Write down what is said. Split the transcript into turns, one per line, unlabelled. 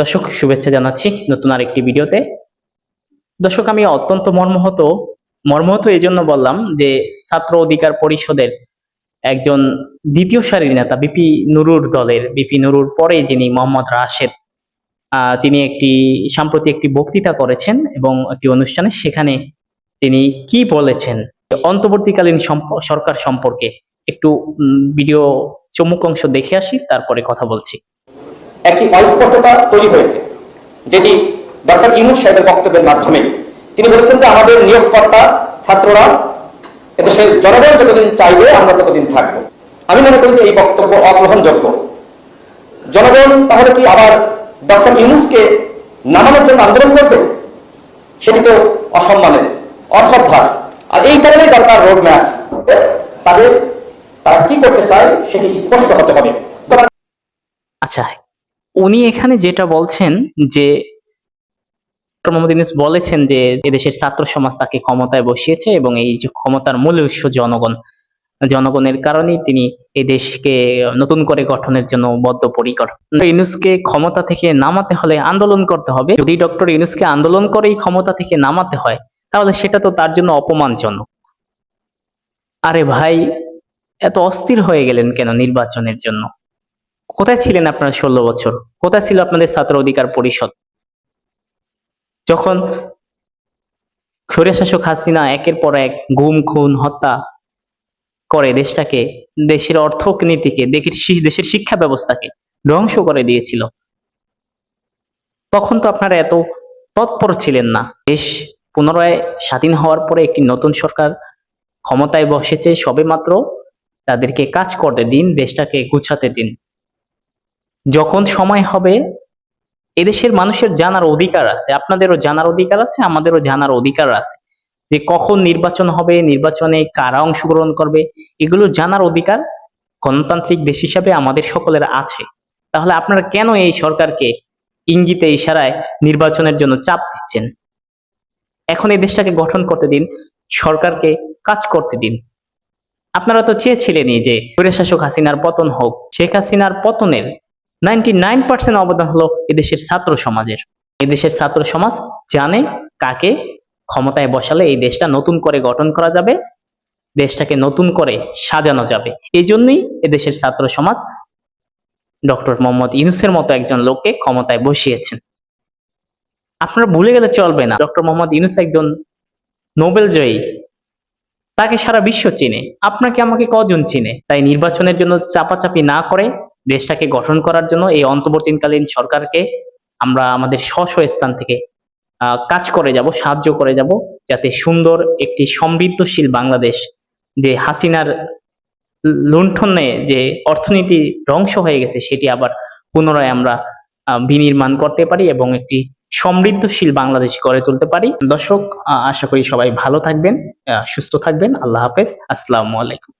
দর্শক, শুভেচ্ছা জানাচ্ছি নতুন আরেকটি ভিডিওতে। দর্শক, আমি অত্যন্ত মর্মহত মর্মহত এই জন্য বললাম যে ছাত্র অধিকার পরিষদের একজন দ্বিতীয় সারির নেতা বিপি নুরুর দলের বিপি নুরুর পরে যিনি মোহাম্মদ রাশেদ তিনি একটি, সাম্প্রতি একটি বক্তৃতা করেছেন এবং একটি অনুষ্ঠানে সেখানে তিনি কি বলেছেন? অন্তর্বর্তীকালীন সরকার সম্পর্কে একটু ভিডিও চমুক অংশ দেখে আসি, তারপরে কথা বলছি।
একটি অস্পষ্টতা তৈরি হয়েছে, যেটি ডক্টর ইউনুস সাহেবের বক্তব্যের মাধ্যমে তিনি বলেছেন যে আমাদের নিয়োগকর্তা ছাত্ররা এদেশের জনগণ যতদিন চাইবে আমরা ততদিন থাকব। আমি মনে করি যে এই বক্তব্য অগ্রহণযোগ্য। জনগণ তাহলে কি আবার ডক্টর ইউনুসকে নামানোর জন্য আন্দোলন করবে? সেটি তো অসম্মানের, অশ্রদ্ধার। আর এই কারণেই দরকার রোড ম্যাপ তাদের তারা কি করতে চায় সেটি স্পষ্ট হতে হবে।
আচ্ছা উনি এখানে যেটা বলছেন যে ডক্টর বলেছেন যে এদেশের ছাত্র সমাজ তাকে ক্ষমতায় বসিয়েছে এবং এই যে ক্ষমতার মূল উৎস জনগণ, জনগণের কারণেই তিনি এই দেশকে নতুন করে গঠনের জন্য বদ্ধপরিকর। ইউনুসকে ক্ষমতা থেকে নামাতে হলে আন্দোলন করতে হবে। যদি ডক্টর ইউনুসকে আন্দোলন করেই ক্ষমতা থেকে নামাতে হয়, তাহলে সেটা তো তার জন্য অপমানজনক। আরে ভাই, এত অস্থির হয়ে গেলেন কেন নির্বাচনের জন্য? কোথায় ছিলেন আপনারা ষোলো বছর? কোথায় ছিল আপনাদের ছাত্র অধিকার পরিষদ? যখন স্বৈরশাসক হাসিনা একের পর এক গুম, খুন, হত্যা করে দেশটাকে, দেশের অর্থনীতিকে দেশের শিক্ষা ব্যবস্থাকে ধ্বংস করে দিয়েছিল, তখন তো আপনারা এত তৎপর ছিলেন না। দেশ পুনরায় স্বাধীন হওয়ার পরে একটি নতুন সরকার ক্ষমতায় বসেছে, সবেমাত্র তাদেরকে কাজ করতে দিন, দেশটাকে গুছাতে দিন। যখন সময় হবে, এদেশের মানুষের জানার অধিকার আছে। আপনাদেরও জানার অধিকার আছে, আমাদেরও জানার অধিকার আছে। যে কখন নির্বাচন হবে, নির্বাচনে কারা অংশগ্রহণ করবে, এগুলো জানার অধিকার গণতান্ত্রিক দেশ হিসাবে আমাদের সকলের আছে। তাহলে আপনারা কেন এই সরকারকে ইঙ্গিতে, ইশারায় নির্বাচনের জন্য চাপ দিচ্ছেন? এখন এই দেশটাকে গঠন করতে দিন, সরকারকে কাজ করতে দিন। আপনারা তো চেয়েছিলেনই যে স্বৈরশাসক হাসিনার পতন হোক, শেখ হাসিনার পতনের নাইনটি নাইন পার্সেন্ট অবদান হলো এদেশের ছাত্র সমাজের। এদেশের ছাত্র সমাজ জানে কাকে ক্ষমতায় বসালে এই দেশটা নতুন করে গঠন করা যাবে, দেশটাকে নতুন করে সাজানো যাবে। এই জন্যই এদেশের ছাত্র সমাজ ডক্টর মোহাম্মদ ইউনুসের মতো একজন লোককে ক্ষমতায় বসিয়েছেন। আপনারা ভুলে গেলে চলবে না। ডক্টর মোহাম্মদ ইউনুস একজন নোবেল জয়ী। তাকে সারা বিশ্ব চিনে। আপনাকে আমাকে কজন চিনে? তাই নির্বাচনের জন্য চাপাচাপি না করে দেশটাকে গঠন করার জন্য এই অন্তর্বর্তীকালীন সরকারকে আমরা আমাদের স্ব স্থান থেকে কাজ করে যাব, সাহায্য করে যাব যাতে সুন্দর একটি সমৃদ্ধশীল বাংলাদেশ যে হাসিনার লুণ্ঠনে যে অর্থনীতি ধ্বংস হয়ে গেছে সেটি আবার পুনরায় আমরা বিনির্মাণ করতে পারি এবং একটি সমৃদ্ধশীল বাংলাদেশ গড়ে তুলতে পারি। দর্শক আশা করি সবাই ভালো থাকবেন সুস্থ থাকবেন। আল্লাহ হাফেজ। আসসালামু আলাইকুম।